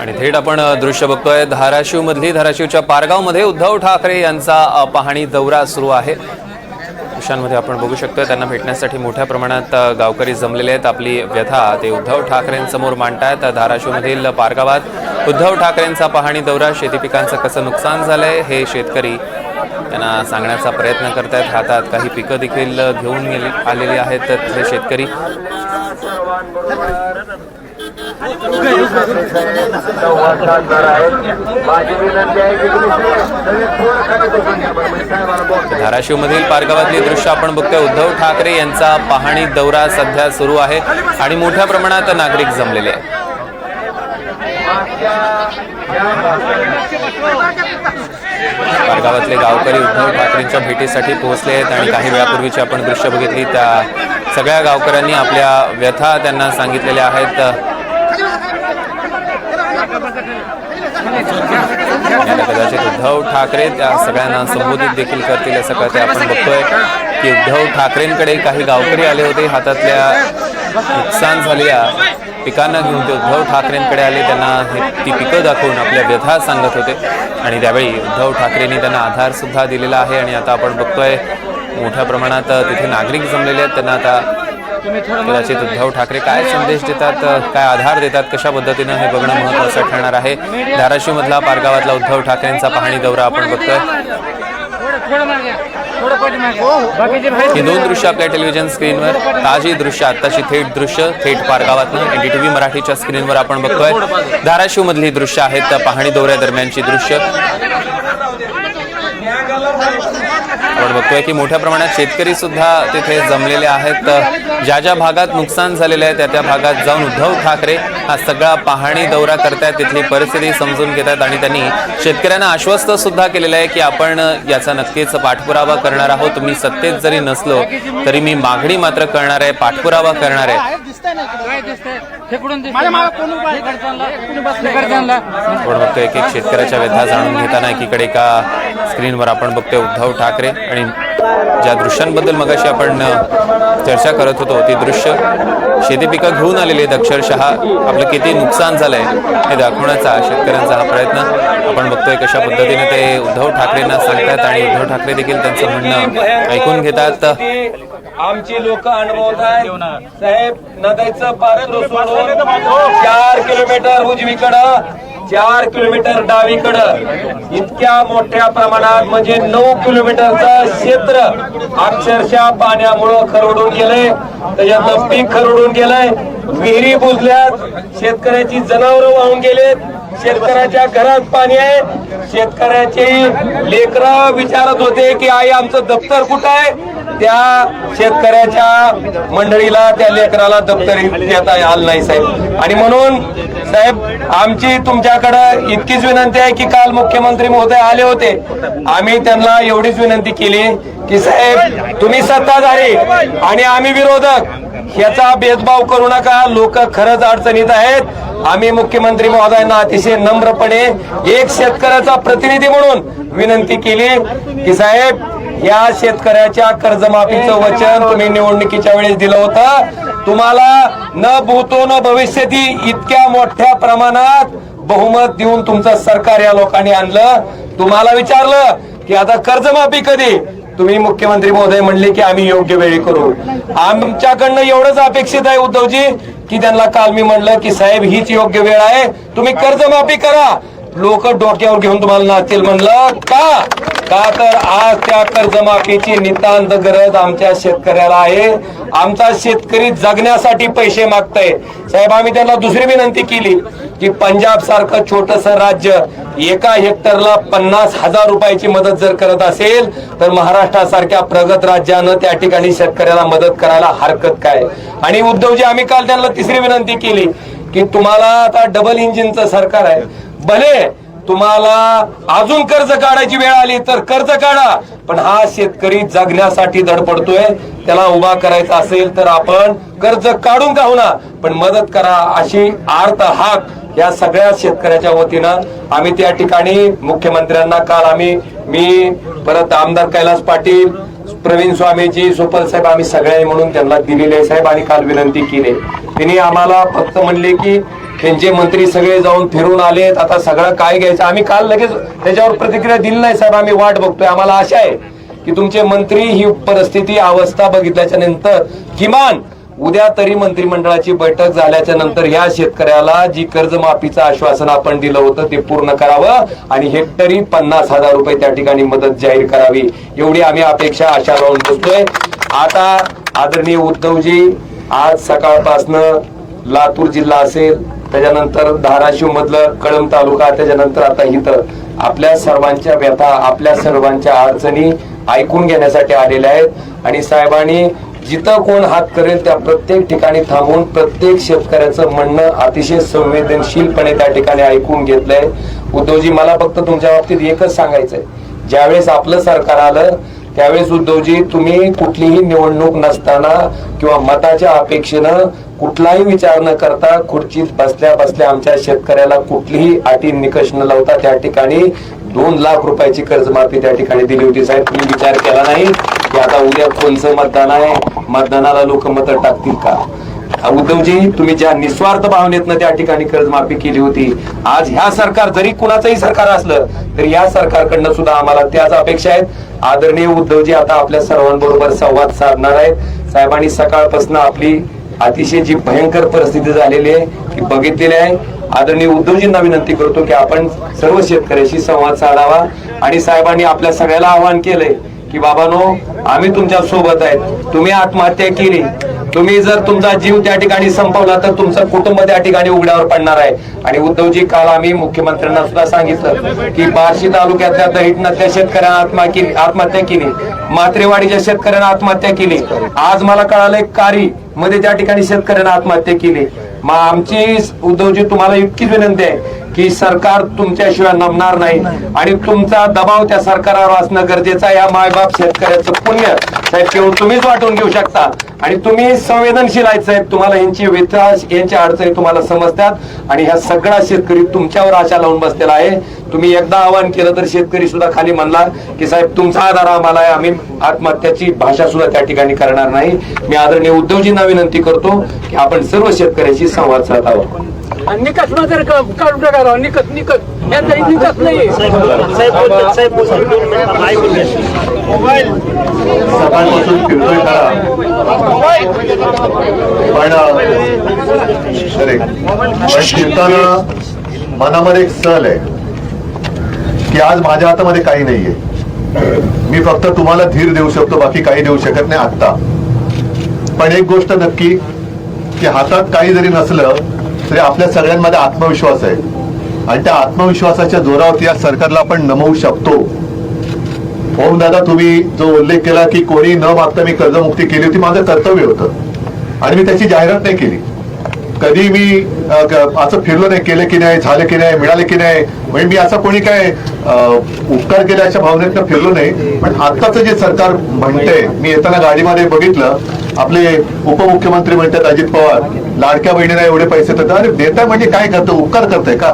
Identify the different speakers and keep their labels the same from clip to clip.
Speaker 1: आणि थेट आपण दृश्य बघतोय धाराशिव मधली धाराशिवच्या पारगावमध्ये उद्धव ठाकरे यांचा पाहणी दौरा सुरू आहे. दृश्यांमध्ये आपण बघू शकतोय त्यांना भेटण्यासाठी मोठ्या प्रमाणात गावकरी जमलेले आहेत. आपली व्यथा ते उद्धव ठाकरेंसमोर मांडतायत. धाराशिवमधील पारगावात उद्धव ठाकरेंचा पाहणी दौरा शेती पिकांचं कसं नुकसान झालंय हे शेतकरी त्यांना सांगण्याचा प्रयत्न करतायत. हातात काही पिकं देखील घेऊन आलेली आहेत हे शेतकरी.
Speaker 2: संवाद साधणार आहेत माझी विनंती आहे की
Speaker 1: धाराशिवमधील पारगावातली दृश्य आपण बघतोय. उद्धव ठाकरे यांचा पाहणी दौरा सध्या सुरू आहे आणि मोठ्या प्रमाणात नागरिक जमलेले आहेत. पारगावातले गावकरी उद्धव ठाकरेंच्या भेटीसाठी पोहोचले आहेत आणि काही वेळापूर्वीची आपण दृश्य बघितली. त्या सगळ्या गावकऱ्यांनी आपल्या व्यथा त्यांना सांगितलेल्या आहेत आणि आता कदाचित उद्धव ठाकरे त्या सगळ्यांना संबोधित देखील करतील असं कळते आपण बघतोय की उद्धव ठाकरेंकडे काही गावकरी आले होते. हातातल्या नुकसान झालेल्या पिकांना घेऊन ते उद्धव ठाकरेंकडे आले. त्यांना ती पिकं दाखवून आपल्या व्यथा सांगत होते. आणि त्यावेळी उद्धव ठाकरेंनी त्यांना आधारसुद्धा दिलेला आहे. आणि आता आपण बघतोय मोठ्या प्रमाणात तिथे नागरिक जमलेले आहेत. त्यांना आता कदाचित उद्धव ठाकरे काय संदेश देतात काय आधार देतात कशा पद्धतीनं हे बघणं महत्वाचं ठरणार आहे? धाराशिव मधला पारगावातला उद्धव ठाकरेंचा पाहणी दौरा आपण बघतोय. ही दोन दृश्य आपल्या टेलिव्हिजन स्क्रीनवर ताजी दृश्य आत्ताची थेट दृश्य थेट पारगावातनं एनडीटीव्ही मराठीच्या स्क्रीनवर आपण बघतोय. धाराशिव मधली दृश्य आहेत त्या पाहणी दौऱ्यादरम्यानची दृश्य. आपण बघतोय की मोठ्या प्रमाणात शेतकरी सुद्धा तिथे जमलेले आहेत. ज्या ज्या भागात नुकसान झालेलं आहे त्या त्या भागात जाऊन उद्धव ठाकरे हा सगळा पाहणी दौरा करतायत तिथली परिस्थिती समजून घेत आहेत आणि त्यांनी शेतकऱ्यांना आश्वस्त सुद्धा केलेलं आहे की आपण याचा नक्कीच पाठपुरावा करणार आहोत. मी सत्तेत जरी नसलो तरी मी मागणी मात्र करणार आहे पाठपुरावा करणार आहे. आपण बघतोय एक एक शेतकऱ्याच्या व्यथा जाणून घेताना एकीकडे एका स्क्रीनवर आपण बघतोय उद्धव ठाकरे आणि ज्या दृश्यांबद्दल मगाशी आपण अ, चर्चा करत होतो ती दृश्य शेती पिकं घेऊन आलेली आहेत अक्षरशः. आपलं किती नुकसान झालंय हे दाखवण्याचा शेतकऱ्यांचा हा प्रयत्न. आपण बघतोय कशा पद्धतीने ते उद्धव ठाकरेंना सांगतात आणि उद्धव ठाकरे देखील त्यांचं म्हणणं ऐकून घेतात.
Speaker 3: आमची लोक अनुभवत आहेत. साहेब नद्याचं पात्र सोडून चार किलोमीटर उजवीकडं चार किलोमीटर डावीकडं. इतक्या मोठ्या प्रमाणात म्हणजे नऊ किलोमीटरचं क्षेत्र अक्षरशः पाण्यामुळं खरडून गेलंय. त्याच्यातलं पीक खरडून गेलंय. विहिरी बुजल्यात. शेतकऱ्याची जनावरं वाहून गेलेत. शेतकऱ्याच्या घरात पाणी आहे. शेतकऱ्याचे लेकरं विचारत होते की आई आमचं दप्तर कुठं आहे? त्या शेतकऱ्याच्या मंडळीला त्या लेकराला दप्तर देता आलं नाही साहेब. आणि म्हणून साहेब आमची तुमच्याकडं इतकीच विनंती आहे की काल मुख्यमंत्री महोदय आले होते. आम्ही त्यांना एवढीच विनंती केली की साहेब तुम्ही सत्ताधारी आणि आम्ही विरोधक याचा भेदभाव करू नका. लोक खरंच अडचणीत आहेत. आम्ही मुख्यमंत्री महोदयांना अतिशय नम्रपणे एक शेतकऱ्याचा प्रतिनिधी म्हणून विनंती केली की साहेब या शेतकऱ्याच्या कर्जमाफीचं वचन तुम्ही निवडणुकीच्या वेळेस दिलं होतं. तुम्हाला न भूतो न भविष्यती इतक्या मोठ्या प्रमाणात बहुमत देऊन तुमचं सरकार या लोकांनी आणलं. तुम्हाला विचारलं की आता कर्जमाफी कधी? तुम्ही मुख्यमंत्री महोदय म्हणले की आम्ही योग्य वेळी करू. आमच्याकडनं एवढंच अपेक्षित आहे उद्धवजी की त्यांना काल मी म्हणलं की साहेब हीच योग्य वेळ आहे. तुम्ही कर्जमाफी करा. लोक डोक्यावर घेऊन तुम्हाला नाचतील म्हणलं का? का तर आज त्या कर्जमाफीची नितांत गरज आमच्या शेतकऱ्याला आहे. आमचा शेतकरी जगण्यासाठी पैसे मागताय. साहेब आम्ही त्यांना दुसरी विनंती केली की पंजाब सारखं छोटस राज्य एका हेक्टरला पन्नास हजार रुपयाची मदत जर करत असेल तर महाराष्ट्रासारख्या प्रगत राज्यानं त्या ठिकाणी शेतकऱ्याला मदत करायला हरकत काय? आणि उद्धवजी आम्ही काल त्यांना तिसरी विनंती केली की तुम्हाला आता डबल इंजिनचं सरकार आहे. भले तुम्हाला अजून कर्ज काढायची वेळ आली तर कर्ज काढा. पण हा शेतकरी जगण्यासाठी धडपडतोय. त्याला उभा करायचा असेल तर आपण कर्ज काढून का होणार पण मदत करा अशी आर्त हाक या सगळ्या शेतकऱ्याच्या वतीनं आम्ही त्या ठिकाणी मुख्यमंत्र्यांना काल आम्ही मी परत आमदार कैलास पाटील प्रवीण स्वामीजी सुपल साहेब आम्ही सगळ्यांनी म्हणून त्यांना दिलेले साहेब. आणि काल विनंती केली तिने आम्हाला फक्त म्हणले की त्यांचे मंत्री सगळे जाऊन फिरून आलेत. आता सगळं काय घ्यायचं? आम्ही काल लगेच त्याच्यावर प्रतिक्रिया दिली नाही साहेब. आम्ही वाट बघतोय. आम्हाला आशा आहे की तुमचे मंत्री ही परिस्थिती अवस्था बघितल्याच्या नंतर किमान उद्या तरी मंत्रिमंडळाची बैठक झाल्याच्यानंतर ह्या शेतकऱ्याला जी कर्जमाफीचं आश्वासन आपण दिलं होतं ते पूर्ण करावं आणि हेक्टरी पन्नास हजार रुपये त्या ठिकाणी मदत जाहीर करावी. एवढी आम्ही अपेक्षा आशा लावून बसतोय. आता आदरणीय उद्धवजी आज सकाळपासनं लातूर जिल्हा असेल त्याच्यानंतर धाराशिव मधलं कळंब तालुका त्याच्यानंतर आता इथं आपल्या सर्वांच्या व्यथा आपल्या सर्वांच्या अडचणी ऐकून घेण्यासाठी आलेल्या आहेत. आणि साहेबांनी जिथं कोण हात करेल त्या प्रत्येक ठिकाणी थांबून प्रत्येक शेतकऱ्याचं म्हणणं अतिशय संवेदनशीलपणे त्या ठिकाणी ऐकून घेतलंय. उद्धवजी मला फक्त तुमच्या बाबतीत एकच सांगायचंय. ज्यावेळेस आपलं सरकार आलं त्यावेळेस उद्धवजी तुम्ही कुठलीही निवडणूक नसताना किंवा मताच्या अपेक्षेनं कुठलाही विचार न करता खुर्चीत बसल्या बसल्या आमच्या शेतकऱ्याला कुठलीही अटी निकष न लावता त्या ठिकाणी दोन लाख रुपयाची कर्जमाफी त्या ठिकाणी दिली होती. साहेब तुम्ही विचार केला नाही की आता उद्या कोणचं मतदान आहे? मतदानाला लोक मतं टाकतील का? उद्धवजी तुम्ही ज्या निस्वार्थ भावनेतनं त्या ठिकाणी कर्जमाफी केली होती आज ह्या सरकार जरी कुणाचंही सरकार असलं तरी या सरकारकडनं सुद्धा आम्हाला त्याच अपेक्षा आहेत. आदरणीय उद्धवजी आता आपल्या सर्वांबरोबर संवाद साधणार आहेत. साहेबांनी सकाळपासून आपली अतिशय जी भयंकर परिस्थिती झालेली आहे ती बघितलेली आहे. आदरणीय उद्धवजींना विनंती करतो की आपण सर्व शेतकऱ्याशी संवाद साधावा. आणि साहेबांनी आपल्या सगळ्याला आवाहन केलंय की बाबानो आम्ही तुमच्यासोबत आहेत. तुम्ही आत्महत्या केली. तुम्ही जर तुमचा जीव त्या ठिकाणी संपवला तर तुमचं कुटुंब त्या ठिकाणी उघड्यावर पडणार आहे. आणि उद्धवजी काल आम्ही मुख्यमंत्र्यांना सुद्धा सांगितलं की बार्शी तालुक्यातल्या दहिटनातल्या शेतकऱ्यांना आत्मा केली आत्महत्या केली. मात्रेवाडीच्या शेतकऱ्यांना आत्महत्या केली. आज मला कळालंय कारी मध्ये त्या ठिकाणी शेतकऱ्यांना आत्महत्या केली. मग आमची उद्धवजी तुम्हाला इतकीच विनंती आहे की सरकार तुमच्याशिवाय नमणार नाही. आणि तुमचा दबाव त्या सरकारवर असणं गरजेचं आहे. या मायबाप शेतकऱ्याचं पुण्य साहेब केवळ तुम्हीच वाटून घेऊ शकता. आणि तुम्ही संवेदनशील आहेत साहेब. तुम्हाला यांची व्यथा यांच्या अडचणी तुम्हाला समजतात. आणि ह्या सगळा शेतकरी तुमच्यावर आशा लावून बसलेला आहे. तुम्ही एकदा आवाहन केलं तर शेतकरी सुद्धा खाली म्हणला की साहेब तुमचा आधार आम्हाला आहे. आम्ही आत्महत्याची भाषा सुद्धा त्या ठिकाणी करणार नाही. मी आदरणीय उद्धवजींना विनंती करतो की आपण सर्व शेतकऱ्यांशी संवाद साधावा.
Speaker 4: आणि निकष मात्र काढून टाकावा निकष निकष यांचा निकष नाही.
Speaker 5: फिरतोय पण अरे, पण फिरताना मनामध्ये एक सल आहे की आज माझ्या हातामध्ये काही नाहीये. मी फक्त तुम्हाला धीर देऊ शकतो बाकी काही देऊ शकत नाही आत्ता. पण एक गोष्ट नक्की की हातात काही जरी नसलं तरी आपल्या सगळ्यांमध्ये आत्मविश्वास आहे. आणि त्या आत्मविश्वासाच्या जोरावरती या सरकारला आपण नमवू शकतो. ओम दादा तुम्ही जो उल्लेख केला की कोणी न मागता मी कर्जमुक्ती केली होती माझं कर्तव्य होतं. आणि मी त्याची जाहिरात नाही केली. कधी मी असं फिरलो नाही केलं की नाही झालं की नाही मिळालं की नाही. म्हणजे मी असं कोणी काय उपकार केला अशा भावनेतनं फिरलो नाही. पण आत्ताचं जे सरकार म्हणतंय मी येताना गाडीमध्ये बघितलं आपले उपमुख्यमंत्री म्हणतात अजित पवार. लाडक्या बहिणीला एवढे पैसे देतात. अरे देताय म्हणजे काय करतं? उपकार करताय का?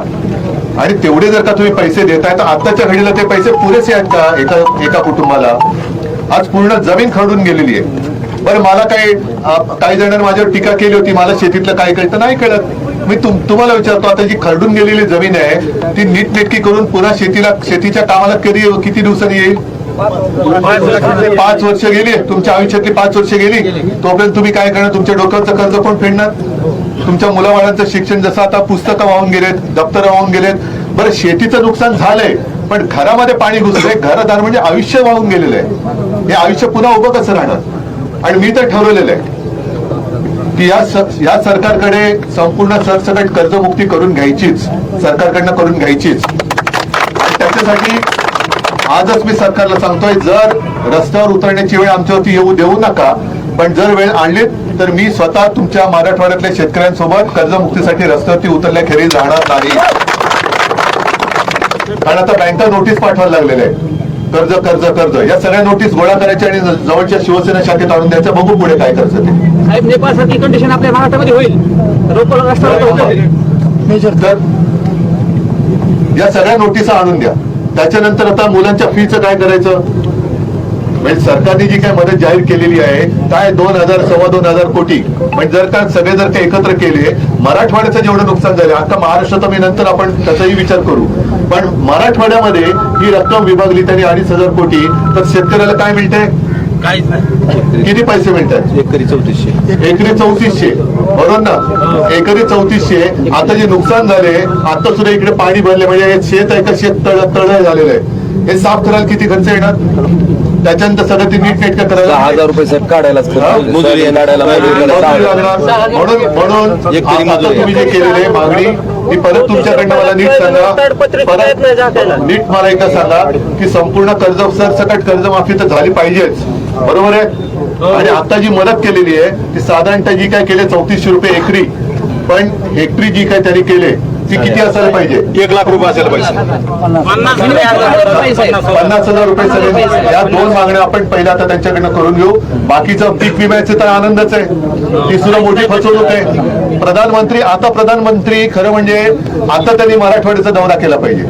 Speaker 5: आणि तेवढे जर का तुम्ही पैसे देताय तर आताच्या घडीला ते पैसे पुरेसे आहेत का एका एका कुटुंबाला? आज पूर्ण जमीन खरडून गेलेली आहे. बरं मला काही काही जणांनी माझ्यावर टीका केली होती मला शेतीतलं काय कळतं नाही कळत. मी तुम तुम्हाला विचारतो आता जी खरडून गेलेली जमीन आहे ती नीटनेटकी करून पुन्हा शेतीला शेतीच्या कामाला कधी किती दिवसांनी येईल? पाच वर्ष गेली तुमच्या आयुष्यातली पाच वर्ष गेली. तोपर्यंत तुम्ही काय करणार? तुमच्या डोक्याचा कर्ज कोण फेडणार? तुमच्या मुलाबाळांचं शिक्षण जसं आता पुस्तकं वाहून गेलेत दप्तर वाहून गेलेत बरं शेतीचं नुकसान झालंय पण घरामध्ये पाणी घुसलंय घरदार म्हणजे आयुष्य वाहून गेलेलं आहे. हे आयुष्य पुन्हा उभं कसं राहणार? आणि मी तर ठरवलेलं आहे की या या सरकारकडे संपूर्ण सरसकट कर्जमुक्ती करून घ्यायचीच सरकारकडनं करून घ्यायचीच. त्याच्यासाठी आजच मी सरकारला सांगतोय जर रस्त्यावर उतरण्याची वेळ आमच्यावरती येऊ देऊ नका पण जर वेळ आणली तर मी स्वतः तुमच्या मराठवाड्यातल्या शेतकऱ्यांसोबत कर्जमुक्तीसाठी रस्त्यावरती उतरल्याखेरीज राहणार नाही. कारण आता बँका नोटीस पाठवायला लागलेल्या आहे कर्ज कर्ज कर्ज. या सगळ्या नोटीस गोळा करायच्या आणि जवळच्या शिवसेना शाखेत आणून द्यायचं. बघू पुढे काय करायचं ते.
Speaker 4: साहेब नेपाळ सारखी कंडिशन आपल्या महाराष्ट्रामध्ये होईल. रोप
Speaker 5: तर या सगळ्या नोटिसा आणून द्या. त्याच्यानंतर आता मुलांच्या फीचं काय करायचं? म्हणजे सरकारने जी काय मदत जाहीर केलेली आहे काय दोन हजार सव्वा दोन हजार कोटी म्हणजे जर का सगळे जर का एकत्र केले मराठवाड्याचं जेवढं नुकसान झालं आता महाराष्ट्रात मी नंतर आपण त्याचाही विचार करू. पण मराठवाड्यामध्ये ही रक्कम विभागली त्यांनी अडीच हजार कोटी तर शेतकऱ्याला काय मिळते किती पैसे मिळतात?
Speaker 1: एकरी चौतीसशे.
Speaker 5: एकरी चौतीसशे. बरोबर ना? एकरी चौतीसशे. आता जे नुकसान झाले आता सुद्धा इकडे पाणी भरले म्हणजे शेत आहे का? शेत तळ तळ झालेलं आहे. हे साफ करायला किती खर्च येणार? त्याच्यानंतर सगळं ते नीट नेटकं करायला
Speaker 1: दहा हजार रुपये साहेब काढायलाच? मजुरी आहे, काढायला
Speaker 5: मजुरी. लागणार. म्हणून म्हणून
Speaker 1: एक तरी
Speaker 5: आता
Speaker 1: मजुरी.
Speaker 5: तुम्ही जे केलेले मागणी ती परत तुमच्याकडनं मला नीट सांगा. परत नीट मला एकदा सांगा की संपूर्ण कर्ज सरसकट कर्जमाफी तर झाली पाहिजेच. बरोबर आहे? आणि आता जी मदत केलेली आहे ती साधारणतः जी काय केले चौतीसशे रुपये एकरी. पण हेक्टरी जी काय त्यांनी केले ती किती असायला पाहिजे?
Speaker 6: एक लाख रुपये असायला पाहिजे.
Speaker 5: पन्नास हजार रुपये सगळे. या दोन मागण्या आपण पहिल्या आता त्यांच्याकडनं करून घेऊ. बाकीचं पीक विम्याचे तर आनंदच आहे. ती सुद्धा मोठी फसवणूक आहे. प्रधानमंत्री आता प्रधानमंत्री खरं म्हणजे आता त्यांनी मराठवाड्याचा दौरा केला पाहिजे.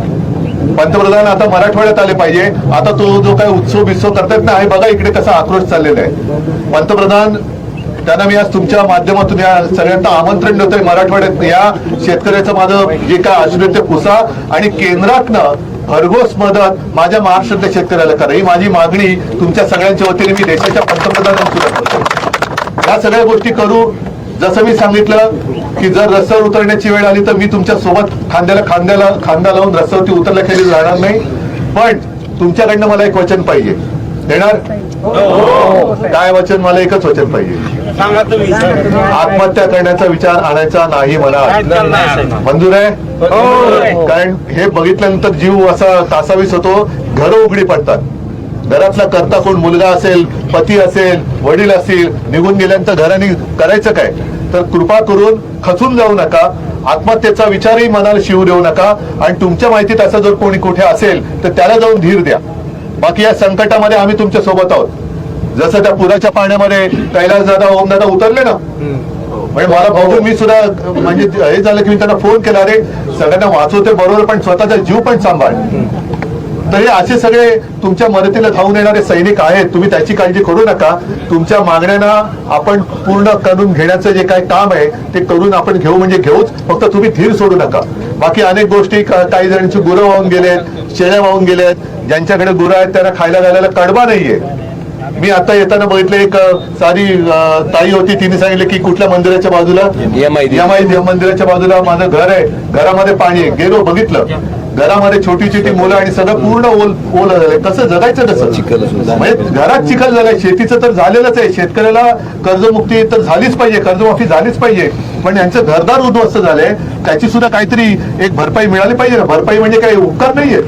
Speaker 5: पंतप्रधान आता मराठवाड्यात आले पाहिजे. आता तो जो काय उत्सव बित्सव करतायत ना हे बघा इकडे कसा आक्रोश चाललेला आहे. पंतप्रधान त्यांना मी आज तुमच्या माध्यमातून या सगळ्यांना आमंत्रण देतोय मराठवाड्यात. या शेतकऱ्याचं माझं जे काय असेल ते पुसा. आणि केंद्रातनं भरघोस मदत माझ्या महाराष्ट्रातल्या शेतकऱ्याला करा. ही माझी मागणी तुमच्या सगळ्यांच्या वतीने मी देशाच्या पंतप्रधानांना सुद्धा करतो. या सगळ्या गोष्टी करू. जसं मी सांगितलं की जर रस्त्यावर उतरण्याची वेळ आली तर मी तुमच्यासोबत खांद्याला खांद्याला खांदा लावून रस्त्यावरती उतरल्याखेरीज राहणार नाही. पण तुमच्याकडनं मला एक वचन पाहिजे. देणार? काय वचन? मला एकच वचन पाहिजे. आत्महत्या करण्याचा विचार आणायचा नाही मला मंजूर आहे? कारण हे बघितल्यानंतर जीव असा कासावीस होतो घरं उघडी पडतात. घरातला करता कोण मुलगा असेल पती असेल वडील असतील निघून गेल्यानंतर घराने करायचं काय? तर कृपा करून खचून जाऊ नका. आत्महत्येचा विचारही मनाला शिवू देऊ नका. आणि तुमच्या माहितीत असं जर कोणी कुठे असेल तर त्याला जाऊन धीर द्या. बाकी या संकटामध्ये आम्ही तुमच्यासोबत आहोत. जसं त्या पुराच्या पाण्यामध्ये कैलास दादा ओम दादा उतरले ना म्हणजे मला बघून मी सुद्धा म्हणजे हे झालं की मी त्यांना फोन केला रे सगळ्यांना वाचवते बरोबर पण स्वतःचा जीव पण सांभाळ. तर हे असे सगळे तुमच्या मदतीला धावून येणारे सैनिक आहेत. तुम्ही त्याची काळजी करू नका. तुमच्या मागण्यांना आपण पूर्ण करून घेण्याचं जे काय काम आहे ते करून आपण घेऊ म्हणजे घेऊच. फक्त तुम्ही धीर सोडू नका. बाकी अनेक गोष्टी काही जणांची गुरं वाहून गेलेत शेळ्या वाहून गेलेत. ज्यांच्याकडे गुरं आहेत त्यांना खायला घालायला कडबा नाहीये. मी आता येताना बघितलं एक साधी अ, ताई होती तिने सांगितलं की कुठल्या मंदिराच्या बाजूला? मंदिराच्या बाजूला माझं घर आहे. घरामध्ये पाणी आहे. गेलो बघितलं. घरामध्ये छोटी छोटी मुलं आणि सगळं पूर्ण ओल ओलं झालंय कसं जगायचं कसं
Speaker 1: चिखल सुद्धा.
Speaker 5: म्हणजे घरात चिखल झालंय. शेतीचं तर झालेलंच आहे. शेतकऱ्याला कर्जमुक्ती तर झालीच पाहिजे. कर्जमाफी झालीच पाहिजे. पण यांचं घरदार उद्ध्वस्त झालंय. त्याची सुद्धा काहीतरी एक भरपाई मिळाली पाहिजे ना. भरपाई म्हणजे काही उपकार नाहीये.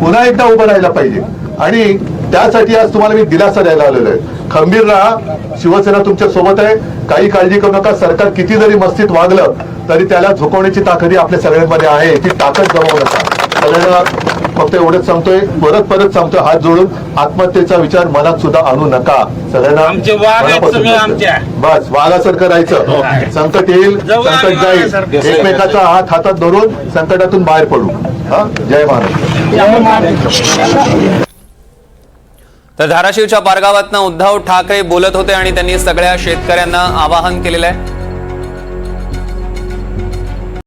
Speaker 5: पुन्हा एकदा उभं राहायला पाहिजे. आणि त्यासाठी आज तुम्हाला मी दिलासा द्यायला आलेलो आहे. खंबीर राहा शिवसेना तुमच्यासोबत आहे. काही काळजी करू नका. सरकार किती जरी मस्तीत वागलं तरी त्याला झुकवण्याची ताकदी आपल्या सगळ्यांमध्ये आहे. ती ताकद गमावू नका सगळ्यांना फक्त एवढंच सांगतोय परत परत सांगतोय हात जोडून आत्महत्येचा विचार मनात सुद्धा आणू नका. सगळ्यांना. बस वाघासारखं राहायचं. संकट येईल संकट जाईल. एकमेकाचा हात हातात धरून संकटातून बाहेर पडू. हा? जय महाराष्ट्र
Speaker 1: तर धाराशिवच्या पारगावातनं उद्धव ठाकरे बोलत होते आणि त्यांनी सगळ्या शेतकऱ्यांना आवाहन केलेलं आहे.